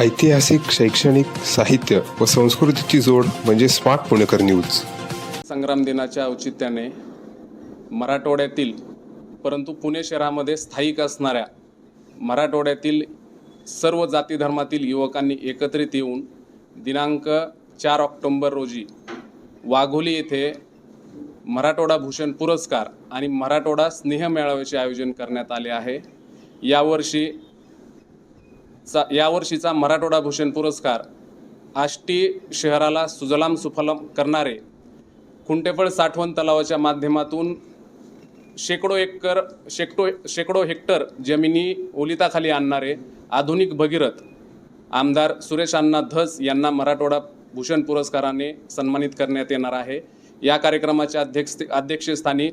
ऐतिहासिक शैक्षणिक साहित्य व संस्कृतीची जोड म्हणजे स्मार्ट पुणेकर न्यूज. संग्राम दिनाच्या औचित्याने मराठवाड्यातील परंतु पुणे शहरामध्ये स्थायिक असणाऱ्या मराठवाड्यातील सर्व जाती धर्मातील युवकांनी एकत्रित येऊन दिनांक चार ऑक्टोंबर रोजी वाघोली येथे मराठवाडा भूषण पुरस्कार आणि मराठवाडा स्नेह मेळाव्याचे आयोजन करण्यात आले आहे. यावर्षी चा यावर्षीचा मराठवाडा भूषण पुरस्कार आष्टी शहराला सुजलाम सुफलम करणारे खुंटेफळ साठवण तलावाच्या माध्यमातून शेकडो एकर शेकडो शेकडो हेक्टर जमिनी ओलिताखाली आणणारे आधुनिक भगीरथ आमदार सुरेश अण्णा धस यांना मराठवाडा भूषण पुरस्काराने सन्मानित करण्यात येणार आहे. या कार्यक्रमाच्या अध्यक्ष अध्यक्षस्थानी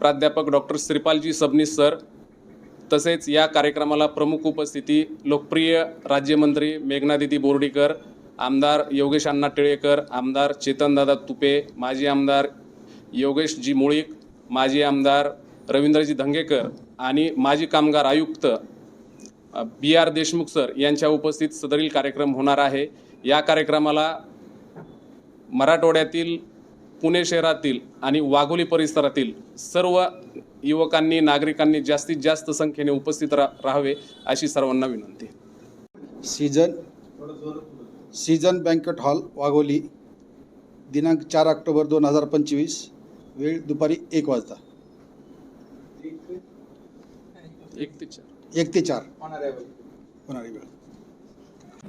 प्राध्यापक डॉक्टर श्रीपालजी सबनीस सर तसेच या कार्यक्रमाला प्रमुख उपस्थिती लोकप्रिय राज्यमंत्री मेघनादिदी बोर्डीकर आमदार योगेश अण्णा टिळेकर आमदार चेतनदादा तुपे माजी आमदार योगेशजी मुळीक माजी आमदार रवींद्रजी धंगेकर आणि माजी कामगार आयुक्त बी आर देशमुख सर यांच्या उपस्थित सदरील कार्यक्रम होणार आहे. या कार्यक्रमाला मराठवाड्यातील पुणे शहरातील आणि वाघोली परिसरातील सर्व युवकांनी नागरिकांनी जास्तीत जास्त संख्येने उपस्थित रा राहावे अशी सर्वांना विनंती season season banquet hall Wagholi दिनांक चार ऑक्टोबर दोन हजार पंचवीस वेळ दुपारी एक वाजता. एक ते चार. एक ते चार. होणारी वेळ.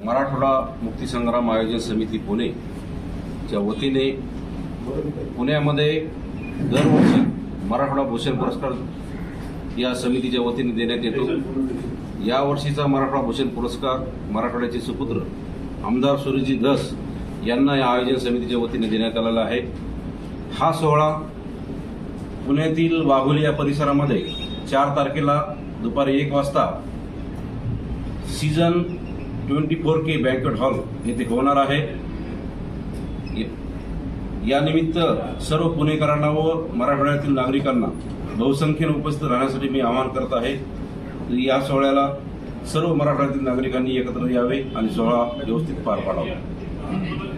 मराठवाडा मुक्तीसंग्राम आयोजन समिती पुणे च्या वतीने पुण्यामध्ये दरवर्षी मराठवाडा भूषण पुरस्कार या समितीच्या वतीने देण्यात येतो. यावर्षीचा मराठवाडा भूषण पुरस्कार मराठवाड्याचे सुपुत्र आमदार सुरजी धस यांना या आयोजन समितीच्या वतीने देण्यात आलेला आहे. हा सोहळा पुण्यातील वाघोली या परिसरामध्ये चार तारखेला दुपारी एक वाजता season twenty four K banquet hall येथे होणार आहे. यानिमित्त सर्व पुणेकरांना व मराठवाड्यातील नागरिकांना बहुसंख्येने उपस्थित राहण्यासाठी मी आवाहन करत आहे. या सोहळ्याला सर्व मराठवाड्यातील नागरिकांनी एकत्र यावे आणि सोहळा व्यवस्थित पार पाडावा.